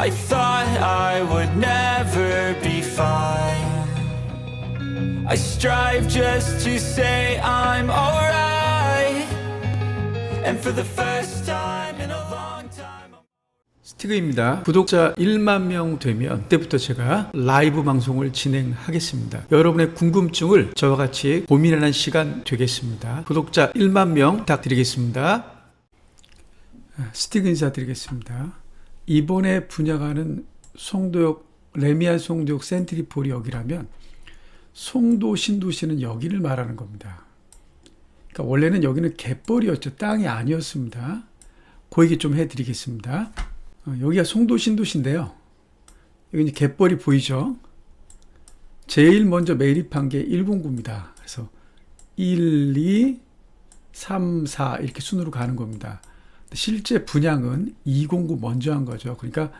I thought I would never be fine. I strive just to say I'm alright. And for the first time in a long time. 스티그입니다. 구독자 1만 명 되면 그때부터 제가 라이브 방송을 진행하겠습니다. 여러분의 궁금증을 저와 같이 고민하는 시간 되겠습니다. 구독자 1만 명 부탁드리겠습니다. 아, 스티그 인사드리겠습니다. 이번에 분양하는 송도역 레미안 송도역 센트리폴이 여기라면 송도 신도시는 여기를 말하는 겁니다. 그러니까 원래는 여기는 갯벌이었죠. 땅이 아니었습니다. 그 얘기 좀 해드리겠습니다. 어, 여기가 송도 신도시인데요. 여기 이제 갯벌이 보이죠? 제일 먼저 매립한 게 109입니다. 그래서 1, 2, 3, 4 이렇게 순으로 가는 겁니다. 실제 분양은 209 먼저 한 거죠. 그러니까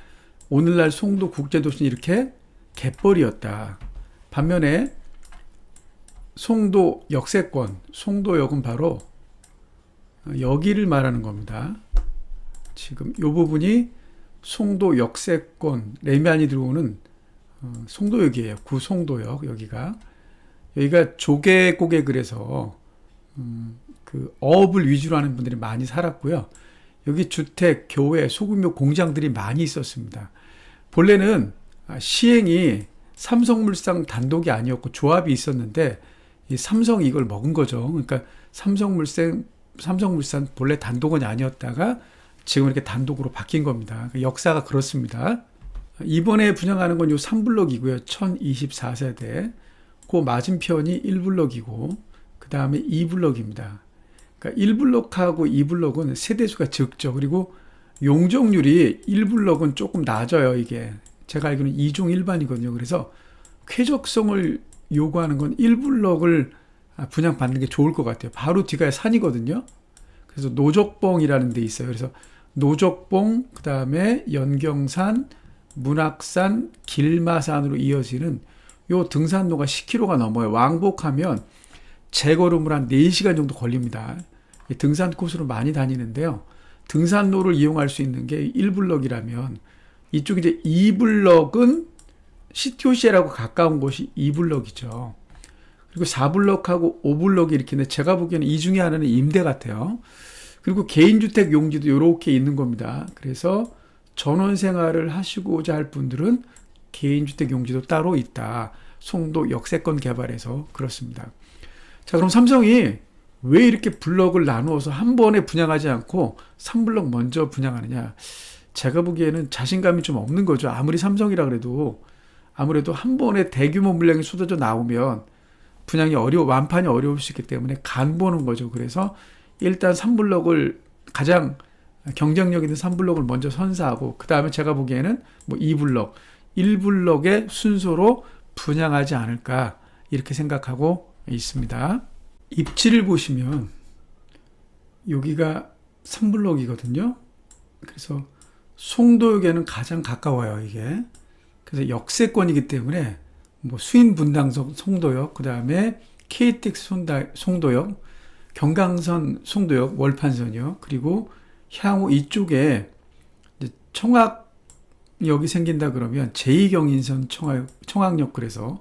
오늘날 송도 국제도시는 이렇게 갯벌이었다. 반면에 송도 역세권, 송도역은 바로 여기를 말하는 겁니다. 지금 이 부분이 송도 역세권 레미안이 들어오는 어, 송도역이에요. 구송도역 여기가 여기가 조개고개 그래서 음, 그 어업을 위주로 하는 분들이 많이 살았고요. 여기 주택, 교회, 소규모 공장들이 많이 있었습니다. 본래는 아, 시행이 삼성물산 단독이 아니었고 조합이 있었는데 이 삼성이 이걸 먹은 거죠. 그러니까 삼성물산 삼성물산 본래 단독은 아니었다가 지금 이렇게 단독으로 바뀐 겁니다. 그 역사가 그렇습니다. 이번에 분양하는 건 요 3블럭이고요. 1024세대. 그 맞은편이 1블럭이고 그 다음에 2블럭입니다. 그러니까 1블럭하고 2블럭은 세대수가 적죠. 그리고 용적률이 1블럭은 조금 낮아요. 이게 제가 알기로는 2종 일반이거든요. 그래서 쾌적성을 요구하는 건 1블럭을 분양받는 게 좋을 것 같아요. 바로 뒤가 산이거든요. 그래서 노적봉이라는 데 있어요. 그래서 노적봉, 그 다음에 연경산, 문학산, 길마산으로 이어지는 요 등산로가 10km가 넘어요. 왕복하면 재걸음을 한 4시간 정도 걸립니다. 이 등산 코스로 많이 다니는데요. 등산로를 이용할 수 있는 게 1블럭이라면 이쪽 이제 2블럭은 시티오시에라고 가까운 곳이 2블럭이죠. 그리고 4블럭하고 5블럭이 이렇게 있는데 제가 보기에는 이 중에 하나는 임대 같아요. 그리고 개인주택 용지도 이렇게 있는 겁니다. 그래서 전원 생활을 하시고자 할 분들은 개인주택 용지도 따로 있다. 송도 역세권 개발에서 그렇습니다. 자, 그럼 삼성이 왜 이렇게 블럭을 나누어서 한 번에 분양하지 않고 3블럭 먼저 분양하느냐? 제가 보기에는 자신감이 좀 없는 거죠. 아무리 삼성이라 그래도 아무래도 한 번에 대규모 물량이 쏟아져 나오면 분양이 어려워 완판이 어려울 수 있기 때문에 간 보는 거죠. 그래서 일단 3블럭을 가장 경쟁력 있는 3블럭을 먼저 선사하고 그 다음에 제가 보기에는 뭐 2블럭, 1블럭의 순서로 분양하지 않을까 이렇게 생각하고 있습니다. 입지를 보시면 여기가 3블럭이거든요. 그래서 송도역에는 가장 가까워요, 이게. 그래서 역세권이기 때문에 뭐 수인 분당석 송도역, 그 다음에 KTX 송다, 송도역, 경강선 송도역 월판선이요. 그리고 향후 이쪽에 청학역이 생긴다 그러면 제2경인선 청학, 청학역 그래서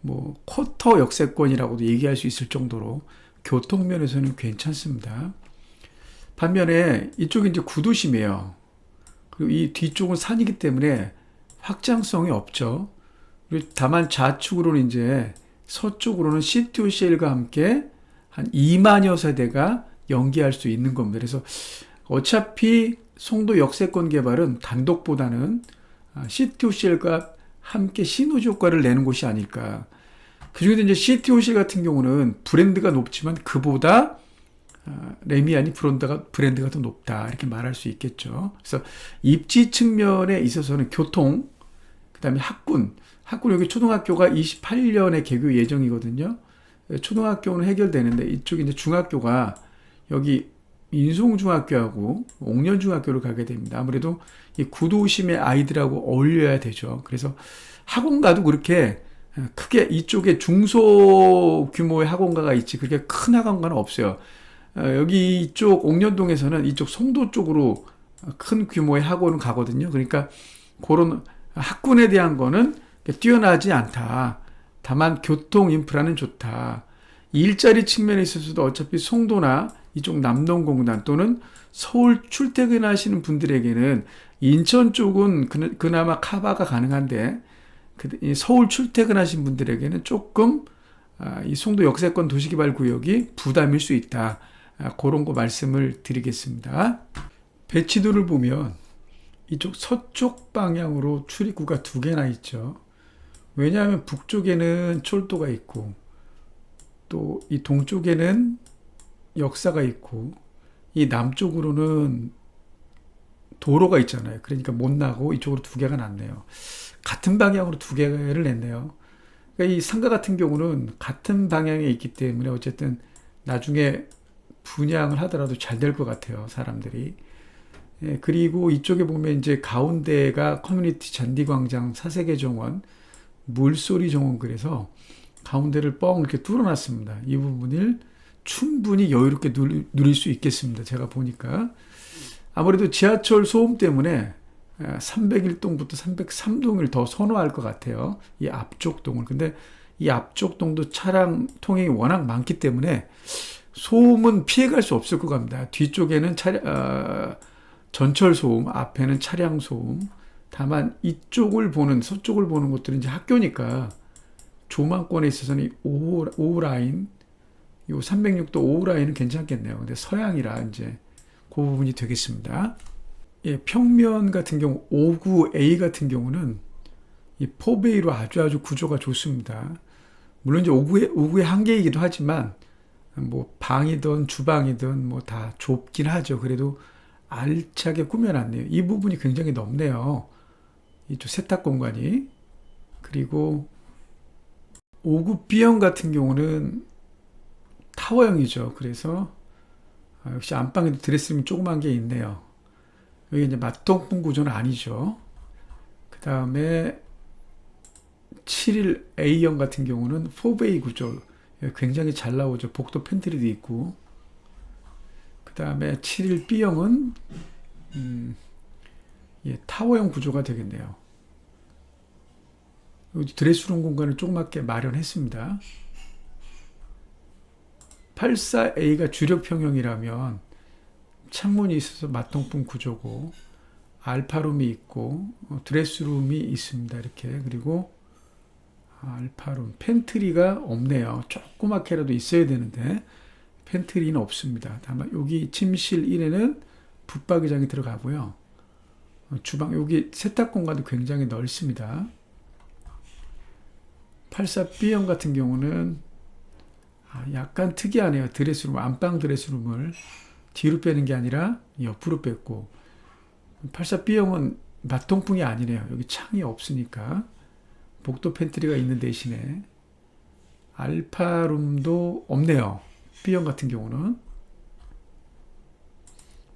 뭐 쿼터 역세권이라고도 얘기할 수 있을 정도로 교통면에서는 괜찮습니다. 반면에 이쪽이 이제 구도심이에요. 그리고 이 뒤쪽은 산이기 때문에 확장성이 없죠. 그리고 다만 좌측으로는 이제 서쪽으로는 CTOCL과 함께 한 2만여 세대가 연기할 수 있는 겁니다. 그래서 어차피 송도 역세권 개발은 단독보다는 CTOCL과 함께 시너지 효과를 내는 곳이 아닐까. 그중에도 이제 CTOCL 같은 경우는 브랜드가 높지만 그보다 레미안이 브랜드가, 브랜드가 더 높다. 이렇게 말할 수 있겠죠. 그래서 입지 측면에 있어서는 교통, 그 그다음에 학군. 학군 여기 초등학교가 28년에 개교 예정이거든요. 초등학교는 해결되는데 이쪽에 이제 중학교가 여기 인송중학교하고 옥년중학교를 가게 됩니다. 아무래도 이 구도심의 아이들하고 어울려야 되죠. 그래서 학원 가도 그렇게 크게 이쪽에 중소 규모의 학원가가 있지 그렇게 큰 학원가는 없어요. 어, 여기 이쪽 옥년동에서는 이쪽 송도 쪽으로 큰 규모의 학원을 가거든요. 그러니까 그런 학군에 대한 거는 뛰어나지 않다. 다만 교통 인프라는 좋다. 일자리 측면에 있어서도 어차피 송도나 이쪽 남동공단 또는 서울 출퇴근하시는 분들에게는 인천 쪽은 그- 그나마 카바가 가능한데 그- 이 서울 출퇴근하신 분들에게는 조금 아, 이 송도 역세권 도시개발구역이 부담일 수 있다. 아, 그런 거 말씀을 드리겠습니다. 배치도를 보면 이쪽 서쪽 방향으로 출입구가 두 개나 있죠. 왜냐하면 북쪽에는 철도가 있고 또 이 동쪽에는 역사가 있고 이 남쪽으로는 도로가 있잖아요. 그러니까 못 나고 이쪽으로 두 개가 났네요. 같은 방향으로 두 개를 냈네요. 그러니까 이 상가 같은 경우는 같은 방향에 있기 때문에 어쨌든 나중에 분양을 하더라도 잘 될 것 같아요. 사람들이. 예, 그리고 이쪽에 보면 이제 가운데가 커뮤니티 잔디광장 사세계 정원, 물소리 정원 그래서 가운데를 뻥 이렇게 뚫어놨습니다. 이 부분을 충분히 여유롭게 누릴, 수 있겠습니다. 제가 보니까. 아무래도 지하철 소음 때문에 301동부터 303동을 더 선호할 것 같아요. 이 앞쪽 동을. 근데 이 앞쪽 동도 차량 통행이 워낙 많기 때문에 소음은 피해갈 수 없을 것 같습니다. 뒤쪽에는 차량, 어, 전철 소음, 앞에는 차량 소음. 다만 이쪽을 보는, 서쪽을 보는 것들은 이제 학교니까 조망권에 있어서는 이 5호, 5호 라인, 요 306도 5호 라인은 괜찮겠네요. 근데 서양이라 이제 그 부분이 되겠습니다. 예, 평면 같은 경우 59A 같은 경우는 이 포베이로 아주 아주 구조가 좋습니다. 물론 이제 59의, 59의 한계이기도 하지만 뭐 방이든 주방이든 뭐 다 좁긴 하죠. 그래도 알차게 꾸며놨네요. 이 부분이 굉장히 넓네요. 이쪽 세탁 공간이 그리고 5구 B형 같은 경우는 타워형이죠. 그래서 아, 역시 안방에도 드레스룸이 조그만 게 있네요. 여기 이제 맞동풍 구조는 아니죠. 그 다음에 7일 A형 같은 경우는 4베이 구조. 굉장히 잘 나오죠. 복도 팬트리도 있고. 그 다음에 7일 B형은, 음, 예, 타워형 구조가 되겠네요. 드레스룸 공간을 조그맣게 마련했습니다. 84A가 주력 평형이라면 창문이 있어서 맞동풍 구조고 알파룸이 있고 어, 드레스룸이 있습니다. 이렇게 그리고 알파룸 팬트리가 없네요. 조그맣게라도 있어야 되는데 팬트리는 없습니다. 다만 여기 침실 1에는 붙박이장이 들어가고요. 어, 주방 여기 세탁 공간도 굉장히 넓습니다. 84B형 같은 경우는 아, 약간 특이하네요. 드레스룸 안방 드레스룸을 뒤로 빼는 게 아니라 옆으로 뺐고 84B형은 맞통풍이 아니네요. 여기 창이 없으니까 복도 팬트리가 있는 대신에 알파룸도 없네요. B형 같은 경우는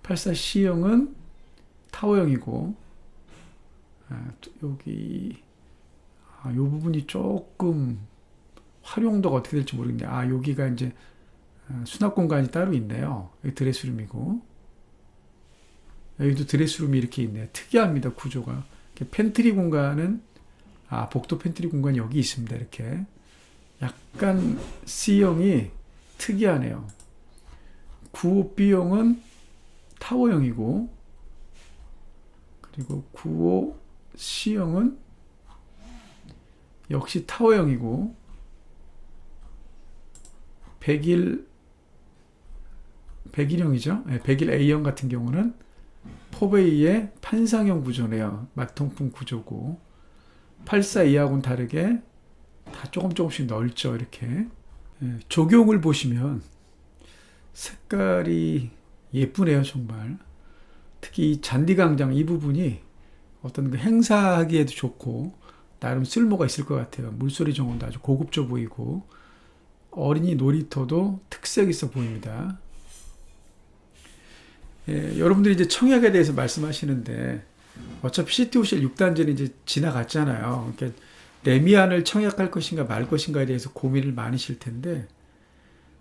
84C형은 타워형이고 아, 또 여기 아, 요 부분이 조금 활용도가 어떻게 될지 모르겠네요. 아 여기가 이제 어, 수납 공간이 따로 있네요. 여기 드레스룸이고 여기도 드레스룸이 이렇게 있네요. 특이합니다 구조가. 팬트리 공간은 아 복도 팬트리 공간이 여기 있습니다. 이렇게 약간 C형이 특이하네요. 95 B형은 타워형이고 그리고 95 C형은 역시 타워형이고 101 101형이죠. 네, 101 A형 같은 경우는 포베이의 판상형 구조네요. 맞통풍 구조고 84E하고는 다르게 다 조금 조금씩 넓죠. 이렇게 예, 조경을 보시면 색깔이 예쁘네요. 정말 특히 이 잔디광장 이 부분이 어떤 그 행사하기에도 좋고 나름 쓸모가 있을 것 같아요. 물소리 정원도 아주 고급져 보이고 어린이 놀이터도 특색 있어 보입니다. 예, 여러분들이 이제 청약에 대해서 말씀하시는데 어차피 시티오실 6단지는 이제 지나갔잖아요. 그러니까 레미안을 청약할 것인가 말 것인가에 대해서 고민을 많으실 텐데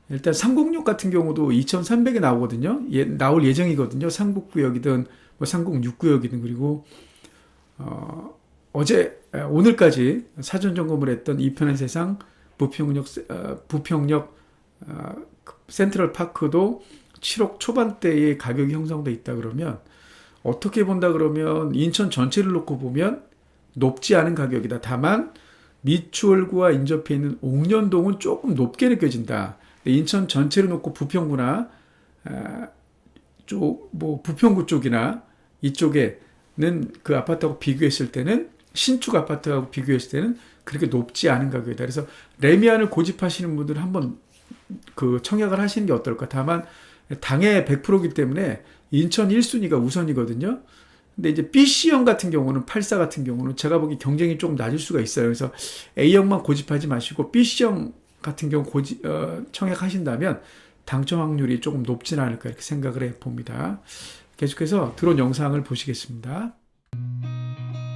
일단 상공역 같은 경우도 2,300에 나오거든요. 예, 나올 예정이거든요. 상북구역이든 뭐 상공육구역이든 그리고 어, 어제 에, 오늘까지 사전 점검을 했던 이편한 세상 부평역 세- 어, 부평역 어, 센트럴 파크도 7억 초반대의 가격이 형성돼 있다 그러면 어떻게 본다 그러면 인천 전체를 놓고 보면 높지 않은 가격이다. 다만 미추홀구와 인접해 있는 옥년동은 조금 높게 느껴진다. 인천 전체를 놓고 부평구나 쪽뭐 부평구 쪽이나 이쪽에는 그 아파트하고 비교했을 때는 신축 아파트하고 비교했을 때는 그렇게 높지 않은 가격이다. 그래서 레미안을 고집하시는 분들은 한번 그 청약을 하시는 게 어떨까. 다만 당해 100%이기 때문에 인천 1순위가 우선이거든요. 근데 이제 B씨형 같은 경우는 84 같은 경우는 제가 보기 경쟁이 조금 낮을 수가 있어요. 그래서 A형만 고집하지 마시고 B씨형 같은 경우 고지, 어, 청약하신다면 당첨 확률이 조금 높진 않을까 이렇게 생각을 해 봅니다. 계속해서 드론 영상을 보시겠습니다.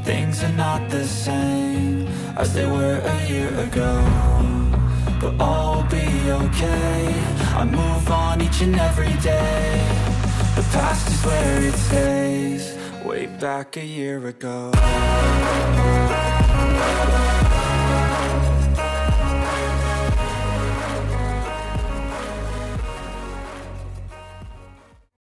Things are not the same as they were a year ago. But all will be okay. I move on each and every day. The past is where it stays, way back a year ago.